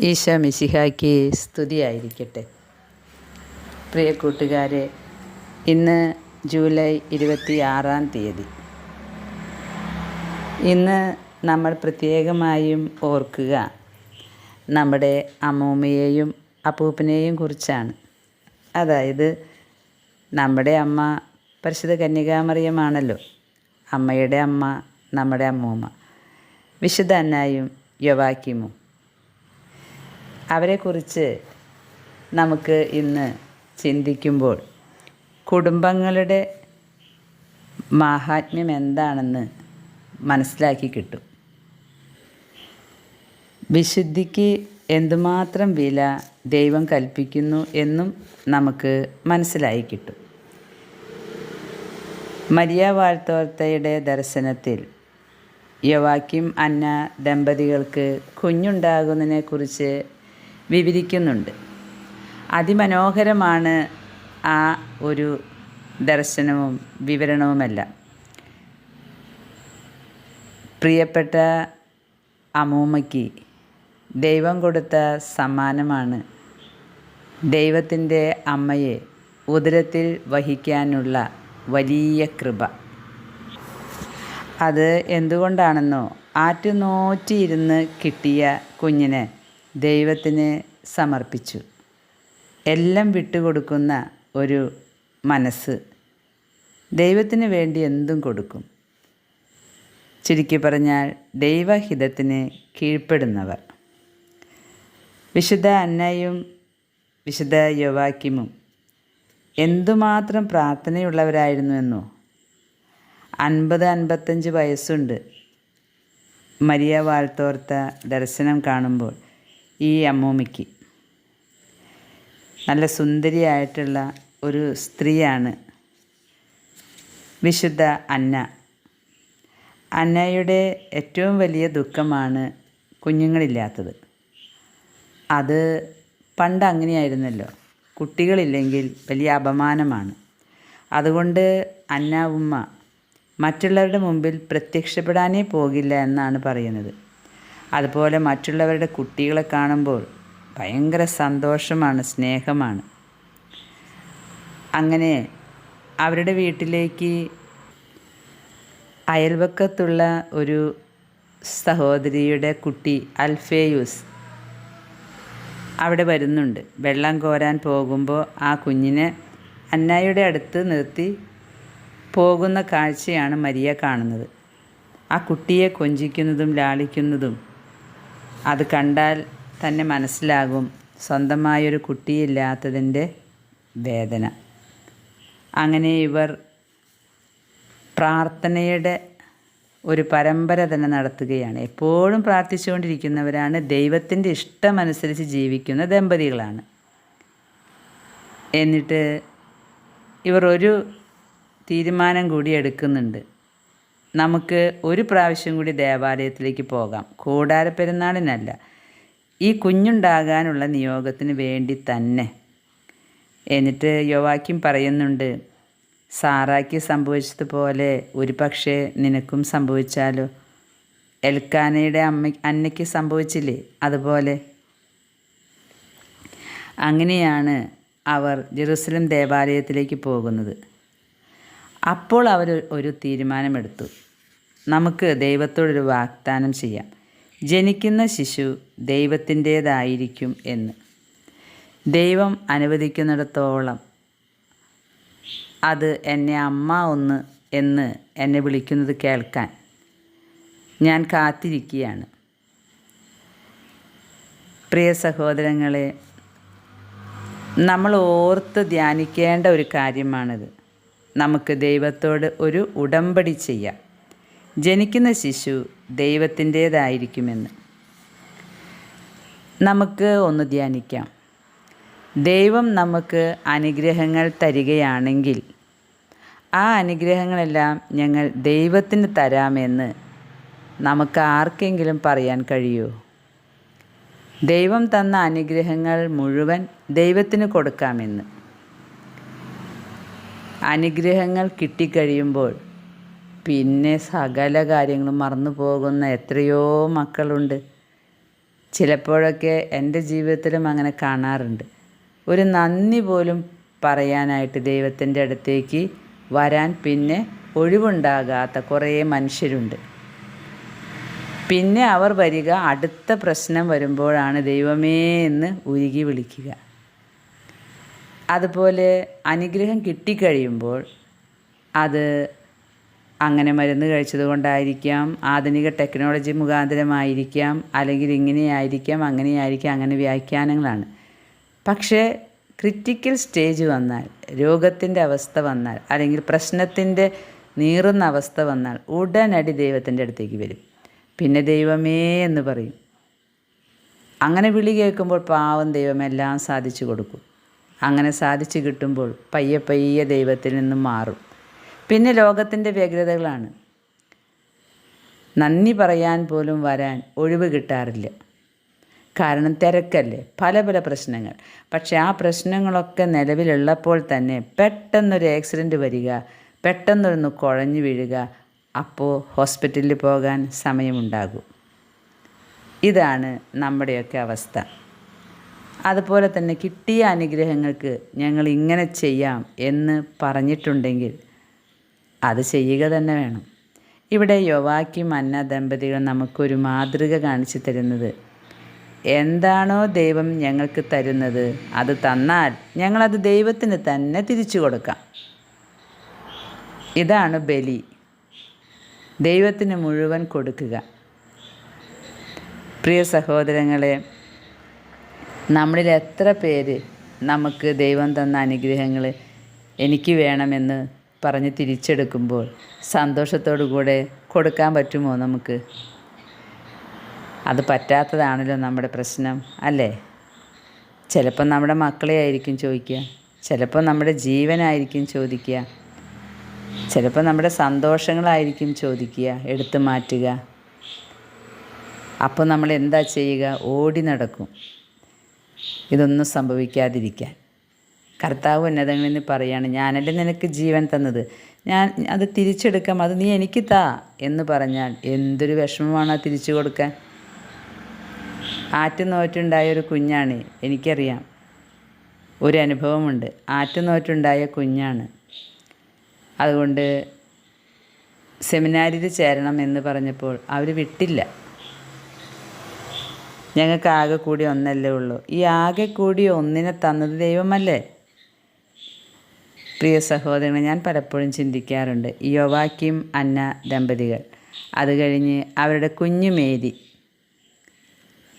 ഈശോ മിശിഹായ്ക്ക് സ്തുതിയായിരിക്കട്ടെ. പ്രിയ കൂട്ടുകാരെ ഇന്ന് ജൂലൈ ഇരുപത്തി ആറാം തീയതി. ഇന്ന് നമ്മൾ പ്രത്യേകമായും ഓർക്കുക നമ്മുടെ അമ്മൂമ്മയെയും അപ്പൂപ്പനെയും കുറിച്ചാണ്. അതായത് നമ്മുടെ അമ്മ പരിശുദ്ധ കന്യകാമറിയമാണല്ലോ. അമ്മയുടെ അമ്മ നമ്മുടെ അമ്മൂമ്മ. വിശുദ്ധ അന്നായും യവാക്കിമും അവരെക്കുറിച്ച് നമുക്ക് ഇന്ന് ചിന്തിക്കുമ്പോൾ കുടുംബങ്ങളുടെ മാഹാത്മ്യം എന്താണെന്ന് മനസ്സിലാക്കി കിട്ടും. വിശുദ്ധിക്ക് എന്തുമാത്രം വില ദൈവം കൽപ്പിക്കുന്നു എന്നും നമുക്ക് മനസ്സിലായി കിട്ടും. മരിയ വാഴ്ത്തോർത്തയുടെ ദർശനത്തിൽ യവാക്കിം അന്ന ദമ്പതികൾക്ക് കുഞ്ഞുണ്ടാകുന്നതിനെക്കുറിച്ച് വിവരിക്കുന്നുണ്ട്. അതിമനോഹരമാണ് ആ ഒരു ദർശനവും വിവരണവുമെല്ലാം. പ്രിയപ്പെട്ട അമ്മൂമ്മയ്ക്ക് ദൈവം കൊടുത്ത സമ്മാനമാണ് ദൈവത്തിന്റെ അമ്മയെ ഉദരത്തിൽ വഹിക്കാനുള്ള വലിയ കൃപ. അത് എന്തുകൊണ്ടാണെന്നോ ആറ്റുനോറ്റിയിരുന്ന് കിട്ടിയ കുഞ്ഞിനെ ദൈവത്തിന് സമർപ്പിച്ചു. എല്ലാം വിട്ടുകൊടുക്കുന്ന ഒരു മനസ്സ് ദൈവത്തിന് വേണ്ടി എന്തും കൊടുക്കും. ചുരുക്കി പറഞ്ഞാൽ ദൈവഹിതത്തിന് കീഴ്പ്പെടുന്നവർ. വിശുദ്ധ അന്നയും വിശുദ്ധ യോവാക്കിമും എന്തുമാത്രം പ്രാർത്ഥനയുള്ളവരായിരുന്നുവെന്നോ അൻപത് അൻപത്തഞ്ച് വയസ്സുണ്ട്. മരിയ വാൽത്തോർത്ത ദർശനം കാണുമ്പോൾ ഈ അമ്മൂമ്മയ്ക്ക്. നല്ല സുന്ദരിയായിട്ടുള്ള ഒരു സ്ത്രീയാണ് വിശുദ്ധ അന്ന. അന്നയുടെ ഏറ്റവും വലിയ ദുഃഖമാണ് കുഞ്ഞുങ്ങളില്ലാത്തത്. അത് പണ്ട് അങ്ങനെയായിരുന്നല്ലോ. കുട്ടികളില്ലെങ്കിൽ വലിയ അപമാനമാണ്. അതുകൊണ്ട് അന്ന ഉമ്മ മറ്റുള്ളവരുടെ മുമ്പിൽ പ്രത്യക്ഷപ്പെടാനേ പോകില്ല എന്നാണ് പറയുന്നത്. അതുപോലെ മറ്റുള്ളവരുടെ കുട്ടികളെ കാണുമ്പോൾ ഭയങ്കര സന്തോഷമാണ് സ്നേഹമാണ്. അങ്ങനെ അവരുടെ വീട്ടിലേക്ക് അയൽവക്കത്തുള്ള ഒരു സഹോദരിയുടെ കുട്ടി അൽഫേയൂസ് അവിടെ വരുന്നുണ്ട്. വെള്ളം കോരാൻ പോകുമ്പോൾ ആ കുഞ്ഞിനെ അന്നായുടെ അടുത്ത് നിർത്തി പോകുന്ന കാഴ്ചയാണ് മരിയ കാണുന്നത്. ആ കുട്ടിയെ കൊഞ്ചിക്കുന്നതും ലാളിക്കുന്നതും അത് കണ്ടാൽ തന്നെ മനസ്സിലാകും സ്വന്തമായൊരു കുട്ടിയില്ലാത്തതിന്റെ വേദന. അങ്ങനെ ഇവർ പ്രാർത്ഥനയുടെ ഒരു പരമ്പര തന്നെ നടത്തുകയാണ്. എപ്പോഴും പ്രാർത്ഥിച്ചുകൊണ്ടിരിക്കുന്നവരാണ്. ദൈവത്തിന്റെ ഇഷ്ടമനുസരിച്ച് ജീവിക്കുന്ന ദമ്പതികളാണ്. എന്നിട്ട് ഇവർ ഒരു തീരുമാനം കൂടി എടുക്കുന്നുണ്ട്. നമുക്ക് ഒരു പ്രാവശ്യം കൂടി ദേവാലയത്തിലേക്ക് പോകാം. കൂടാര പെരുന്നാളിനല്ല ഈ കുഞ്ഞുണ്ടാകാനുള്ള നിയോഗത്തിന് വേണ്ടി തന്നെ. എന്നിട്ട് യോവാക്യം പറയുന്നുണ്ട് സാറാക്ക് സംഭവിച്ചതുപോലെ ഒരു പക്ഷേ നിനക്കും സംഭവിച്ചാലോ? എൽക്കാനയുടെ അമ്മ അന്നയ്ക്ക് സംഭവിച്ചില്ലേ അതുപോലെ? അങ്ങനെയാണ് അവർ ജെറുസലം ദേവാലയത്തിലേക്ക് പോകുന്നത്. അപ്പോൾ അവർ ഒരു തീരുമാനമെടുത്തു. നമുക്ക് ദൈവത്തോടൊരു വാഗ്ദാനം ചെയ്യാം. ജനിക്കുന്ന ശിശു ദൈവത്തിന്റേതായിരിക്കും എന്ന്. ദൈവം അനുവദിക്കുന്നിടത്തോളം അത് എന്നെ അമ്മ ഒന്ന് എന്ന് എന്നെ വിളിക്കുന്നത് കേൾക്കാൻ ഞാൻ കാത്തിരിക്കുകയാണ്. പ്രിയ സഹോദരങ്ങളെ നമ്മൾ ഓർത്ത് ധ്യാനിക്കേണ്ട ഒരു കാര്യമാണിത്. നമുക്ക് ദൈവത്തോട് ഒരു ഉടമ്പടി ചെയ്യാം. ജനിക്കുന്ന ശിശു ദൈവത്തിന്റേതായിരിക്കുമെന്ന്. നമുക്ക് ഒന്ന് ധ്യാനിക്കാം. ദൈവം നമുക്ക് അനുഗ്രഹങ്ങൾ തരികയാണെങ്കിൽ ആ അനുഗ്രഹങ്ങളെല്ലാം ഞങ്ങൾ ദൈവത്തിന് തരാമെന്ന് നമുക്ക് ആർക്കെങ്കിലും പറയാൻ കഴിയുമോ ദൈവം തന്ന അനുഗ്രഹങ്ങൾ മുഴുവൻ ദൈവത്തിന് കൊടുക്കാമെന്ന്. അനുഗ്രഹങ്ങൾ കിട്ടിക്കഴിയുമ്പോൾ പിന്നെ സകല കാര്യങ്ങളും മറന്നു പോകുന്ന എത്രയോ മക്കളുണ്ട്. ചിലപ്പോഴൊക്കെ എന്റെ ജീവിതത്തിലും അങ്ങനെ കാണാറുണ്ട്. ഒരു നന്ദി പോലും പറയാനായിട്ട് ദൈവത്തിന്റെ അടുത്തേക്ക് വരാൻ പിന്നെ ഒഴിവുണ്ടാകാത്ത കുറേ മനുഷ്യരുണ്ട്. പിന്നെ അവർ വരിക അടുത്ത പ്രശ്നം വരുമ്പോഴാണ് ദൈവമേ എന്ന് ഉരുകി വിളിക്കുക. അതുപോലെ അനുഗ്രഹം കിട്ടിക്കഴിയുമ്പോൾ അത് അങ്ങനെ മരുന്ന് കഴിച്ചത് കൊണ്ടായിരിക്കാം ആധുനിക ടെക്നോളജി മുഖാന്തരമായിരിക്കാം അല്ലെങ്കിൽ ഇങ്ങനെയായിരിക്കാം അങ്ങനെയായിരിക്കാം അങ്ങനെ വ്യാഖ്യാനങ്ങളാണ്. പക്ഷേ ക്രിറ്റിക്കൽ സ്റ്റേജ് വന്നാൽ രോഗത്തിന്റെ അവസ്ഥ വന്നാൽ അല്ലെങ്കിൽ പ്രശ്നത്തിന്റെ നീറുന്ന അവസ്ഥ വന്നാൽ ഉടനടി ദൈവത്തിന്റെ അടുത്തേക്ക് വരും. പിന്നെ ദൈവമേ എന്ന് പറയും. അങ്ങനെ വിളി കേൾക്കുമ്പോൾ പാവം ദൈവം എല്ലാം സാധിച്ചു കൊടുക്കും. അങ്ങനെ സാധിച്ചു കിട്ടുമ്പോൾ പയ്യെ പയ്യെ ദൈവത്തിൽ നിന്നും മാറും. പിന്നെ ലോകത്തിന്റെ വ്യഗ്രതകളാണ്. നന്ദി പറയാൻ പോലും വരാൻ ഒഴിവ് കിട്ടാറില്ല. കാരണം തിരക്കല്ലേ? പല പല പ്രശ്നങ്ങൾ. പക്ഷെ ആ പ്രശ്നങ്ങളൊക്കെ നിലവിലുള്ളപ്പോൾ തന്നെ പെട്ടെന്നൊരു ആക്സിഡന്റ് വരിക പെട്ടെന്നൊന്ന് കുഴഞ്ഞു വീഴുക അപ്പോൾ ഹോസ്പിറ്റലിൽ പോകാൻ സമയമുണ്ടാകും. ഇതാണ് നമ്മുടെയൊക്കെ അവസ്ഥ. അതുപോലെ തന്നെ കിട്ടിയ അനുഗ്രഹങ്ങൾക്ക് ഞങ്ങൾ ഇങ്ങനെ ചെയ്യാം എന്ന് പറഞ്ഞിട്ടുണ്ടെങ്കിൽ അത് ചെയ്യുക തന്നെ വേണം. ഇവിടെ യോവാക്കി മന്ന ദമ്പതികൾ നമുക്കൊരു മാതൃക കാണിച്ചു തരുന്നത്. എന്താണോ ദൈവം ഞങ്ങൾക്ക് തരുന്നത് അത് തന്നാൽ ഞങ്ങളത് ദൈവത്തിന് തന്നെ തിരിച്ചു കൊടുക്കാം. ഇതാണ് ബലി. ദൈവത്തിന് മുഴുവൻ കൊടുക്കുക. പ്രിയ സഹോദരങ്ങളെ നമ്മളിൽ എത്ര പേര് നമുക്ക് ദൈവം തന്ന അനുഗ്രഹങ്ങൾ എനിക്ക് വേണമെന്ന് പറഞ്ഞ് തിരിച്ചെടുക്കുമ്പോൾ സന്തോഷത്തോടു കൂടെ കൊടുക്കാൻ പറ്റുമോ നമുക്ക്? അത് പറ്റാത്തതാണല്ലോ നമ്മുടെ പ്രശ്നം അല്ലേ? ചിലപ്പോൾ നമ്മുടെ മക്കളെ ആയിരിക്കും ചോദിക്കുക ചിലപ്പോൾ നമ്മുടെ ജീവനായിരിക്കും ചോദിക്കുക ചിലപ്പോൾ നമ്മുടെ സന്തോഷങ്ങളായിരിക്കും ചോദിക്കുക എടുത്തു മാറ്റുക. അപ്പോൾ നമ്മൾ എന്താ ചെയ്യുക? ഓടി നടക്കും. ഇതൊന്നും സംഭവിക്കാതിരിക്കാൻ. കർത്താവ് ഉന്നതങ്ങളിൽ പറയാണ് ഞാനല്ലേ നിനക്ക് ജീവൻ തന്നത്. ഞാൻ അത് തിരിച്ചെടുക്കാം. അത് നീ എനിക്ക് താ. എന്ന് പറഞ്ഞാൽ എന്തൊരു വിഷമമാണ് ആ തിരിച്ചു കൊടുക്കാൻ. ആറ്റുനോറ്റുണ്ടായ ഒരു കുഞ്ഞാണ് എനിക്കറിയാം. ഒരു അനുഭവമുണ്ട്. ആറ്റുനോറ്റുണ്ടായ കുഞ്ഞാണ്. അതുകൊണ്ട് സെമിനാരിൽ ചേരണം എന്ന് പറഞ്ഞപ്പോൾ അവർ വിട്ടില്ല. ഞങ്ങൾക്ക് ആകെ കൂടി ഒന്നല്ലേ ഉള്ളൂ. ഈ ആകെ കൂടി ഒന്നിനെ തന്നത് ദൈവമല്ലേ? പ്രിയ സഹോദരങ്ങൾ ഞാൻ പലപ്പോഴും ചിന്തിക്കാറുണ്ട്. യോവാക്കിയും അന്ന ദമ്പതികൾ. അത് കഴിഞ്ഞ് അവരുടെ കുഞ്ഞു മേരി.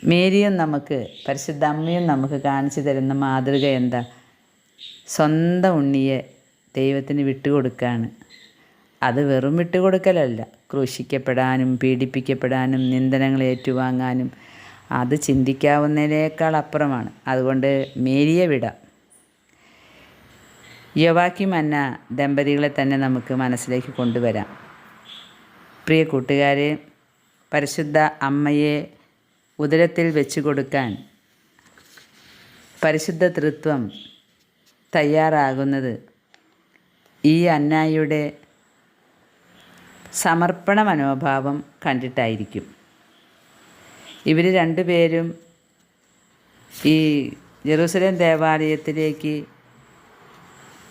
മേരിയും നമുക്ക് പരിശുദ്ധ അമ്മയും നമുക്ക് കാണിച്ചു തരുന്ന മാതൃക എന്താ? സ്വന്തം ഉണ്ണിയെ ദൈവത്തിന് വിട്ടുകൊടുക്കുകയാണ് അത് വെറും വിട്ടുകൊടുക്കലല്ല. ക്രൂശിക്കപ്പെടാനും പീഡിപ്പിക്കപ്പെടാനും നിന്ദനങ്ങൾ ഏറ്റുവാങ്ങാനും അത് ചിന്തിക്കാവുന്നതിനേക്കാൾ അപ്പുറമാണ്. അതുകൊണ്ട് മേരിയെ വിടാം. യവാക്കിം അന്ന ദമ്പതികളെ തന്നെ നമുക്ക് മനസ്സിലേക്ക് കൊണ്ടുവരാം. പ്രിയ കൂട്ടുകാരെ പരിശുദ്ധ അമ്മയെ ഉദരത്തിൽ വെച്ച് കൊടുക്കാൻ പരിശുദ്ധ തൃത്വം തയ്യാറാകുന്നത് ഈ അന്നായിയുടെ സമർപ്പണ മനോഭാവം കണ്ടിട്ടായിരിക്കും. ഇവർ രണ്ടുപേരും ഈ ജെറൂസലേം ദേവാലയത്തിലേക്ക്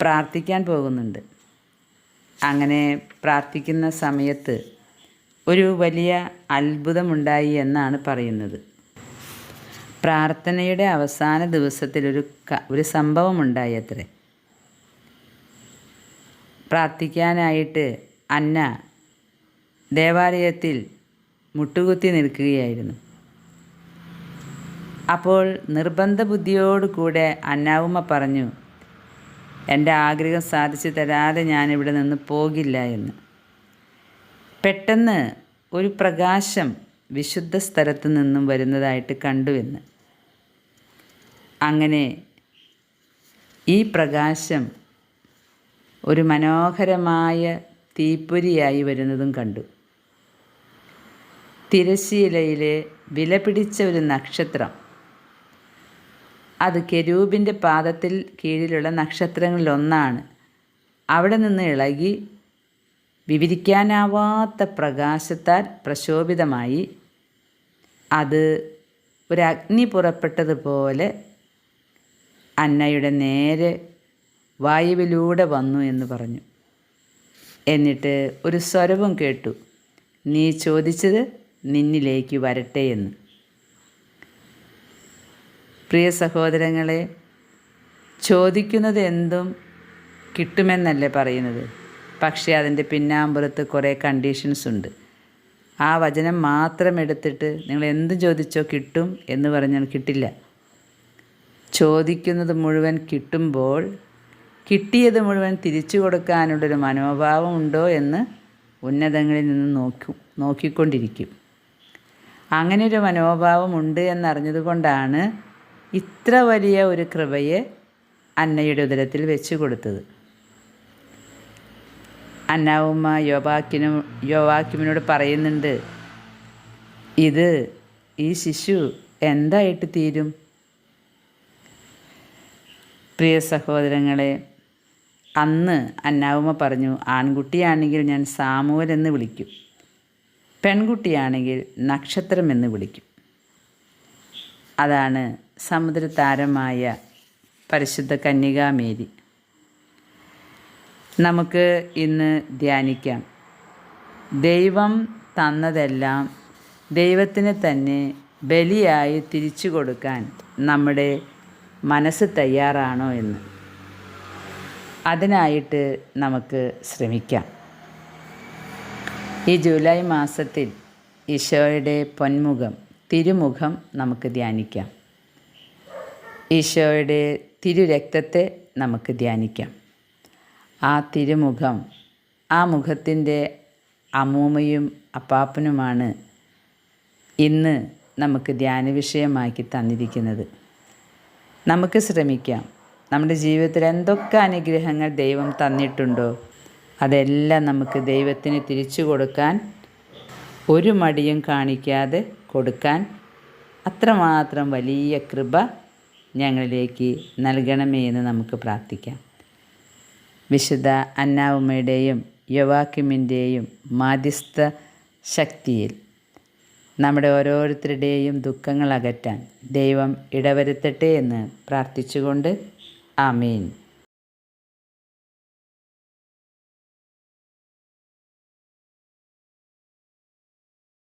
പ്രാർത്ഥിക്കാൻ പോകുന്നുണ്ട്. അങ്ങനെ പ്രാർത്ഥിക്കുന്ന സമയത്ത് ഒരു വലിയ അത്ഭുതമുണ്ടായി എന്നാണ് പറയുന്നത്. പ്രാർത്ഥനയുടെ അവസാന ദിവസത്തിൽ ഒരു ഒരു സംഭവമുണ്ടായി അത്രേ. പ്രാർത്ഥിക്കാനായിട്ട് അന്ന ദേവാലയത്തിൽ മുട്ടുകുത്തി നിൽക്കുകയായിരുന്നു. അപ്പോൾ നിർബന്ധ ബുദ്ധിയോടുകൂടെ അന്നാവുമ്മ പറഞ്ഞു എന്റെ ആഗ്രഹം സാധിച്ചു തരാതെ ഞാനിവിടെ നിന്ന് പോകില്ല എന്ന്. പെട്ടെന്ന് ഒരു പ്രകാശം വിശുദ്ധ സ്ഥലത്ത് നിന്നും വരുന്നതായിട്ട് കണ്ടുവെന്ന് അങ്ങനെ ഈ പ്രകാശം ഒരു മനോഹരമായ തീപ്പൊരിയായി വരുന്നതും കണ്ടു. തിരശീലയിലെ വിലപിടിച്ച ഒരു നക്ഷത്രം. അത് കെരൂബിന്റെ പാദത്തിൽ കീഴിലുള്ള നക്ഷത്രങ്ങളിലൊന്നാണ്. അവിടെ നിന്ന് ഇളകി വിവരിക്കാനാവാത്ത പ്രകാശത്താൽ പ്രശോഭിതമായി. അത് ഒരു അഗ്നി പുറപ്പെട്ടതുപോലെ അന്നയുടെ നേരെ വായുവിലൂടെ വന്നു എന്ന് പറഞ്ഞു. എന്നിട്ട് ഒരു സ്വരവും കേട്ടു നീ ചോദിച്ചത് നിന്നിലേക്ക് വരട്ടെ എന്ന്. പ്രിയ സഹോദരങ്ങളെ ചോദിക്കുന്നത് എന്തും കിട്ടുമെന്നല്ലേ പറയുന്നത്. പക്ഷേ അതിന്റെ പിന്നാമ്പുറത്ത് കുറേ കണ്ടീഷൻസ് ഉണ്ട്. ആ വചനം മാത്രം എടുത്തിട്ട് നിങ്ങൾ എന്ത് ചോദിച്ചോ കിട്ടും എന്ന് പറഞ്ഞാൽ കിട്ടില്ല. ചോദിക്കുന്നത് മുഴുവൻ കിട്ടുമ്പോൾ കിട്ടിയത് മുഴുവൻ തിരിച്ചു കൊടുക്കാനുള്ളൊരു മനോഭാവം ഉണ്ടോ എന്ന് ഉന്നതങ്ങളിൽ നിന്ന് നോക്കി നോക്കിക്കൊണ്ടിരിക്കും. അങ്ങനെ ഒരു മനോഭാവം ഉണ്ട് എന്നറിഞ്ഞതുകൊണ്ടാണ് ഇത്ര വലിയ ഒരു കൃപയെ അന്നയുടെ ഉദരത്തിൽ വെച്ച് കൊടുത്തത്. അന്നാവുമ്മ യോവാക്കിനും യോവാക്കിമിനോട് പറയുന്നുണ്ട് ഇത് ഈ ശിശു എന്തായിട്ട് തീരും? പ്രിയ സഹോദരങ്ങളെ അന്ന് അന്നാവുമ്മ പറഞ്ഞു ആൺകുട്ടിയാണെങ്കിൽ ഞാൻ സാമുവൽ എന്ന് വിളിക്കും പെൺകുട്ടിയാണെങ്കിൽ നക്ഷത്രം എന്ന് വിളിക്കും. അതാണ് സമുദ്രതാരമായ പരിശുദ്ധ കന്യകാമേരി. നമുക്ക് ഇന്ന് ധ്യാനിക്കാം. ദൈവം തന്നതെല്ലാം ദൈവത്തിന് തന്നെ ബലിയായി തിരിച്ചു കൊടുക്കാൻ നമ്മുടെ മനസ്സ് തയ്യാറാണോ എന്ന്. അതിനായിട്ട് നമുക്ക് ശ്രമിക്കാം. ഈ ജൂലൈ മാസത്തിൽ ഈശോയുടെ പൊന്മുഖം തിരുമുഖം നമുക്ക് ധ്യാനിക്കാം. ഈശോയുടെ തിരുരക്തത്തെ നമുക്ക് ധ്യാനിക്കാം. ആ തിരുമുഖം ആ മുഖത്തിന്റെ അമ്മൂമ്മയും അപ്പാപ്പനുമാണ് ഇന്ന് നമുക്ക് ധ്യാന വിഷയമാക്കി തന്നിരിക്കുന്നത്. നമുക്ക് ശ്രമിക്കാം. നമ്മുടെ ജീവിതത്തിൽ എന്തൊക്കെ അനുഗ്രഹങ്ങൾ ദൈവം തന്നിട്ടുണ്ടോ അതെല്ലാം നമുക്ക് ദൈവത്തിന് തിരിച്ചു കൊടുക്കാൻ ഒരു മടിയും കാണിക്കാതെ കൊടുക്കാൻ അത്രമാത്രം വലിയ കൃപ ഞങ്ങളിലേക്ക് നൽകണമേ എന്ന് നമുക്ക് പ്രാർത്ഥിക്കാം. വിശുദ്ധ അന്നാവുമ്മയുടെയും യുവാക്കിമിന്റെയും മാധ്യസ്ഥ ശക്തിയിൽ നമ്മുടെ ഓരോരുത്തരുടെയും ദുഃഖങ്ങൾ അകറ്റാൻ ദൈവം ഇടവരുത്തട്ടെ എന്ന് പ്രാർത്ഥിച്ചുകൊണ്ട് ആമീൻ.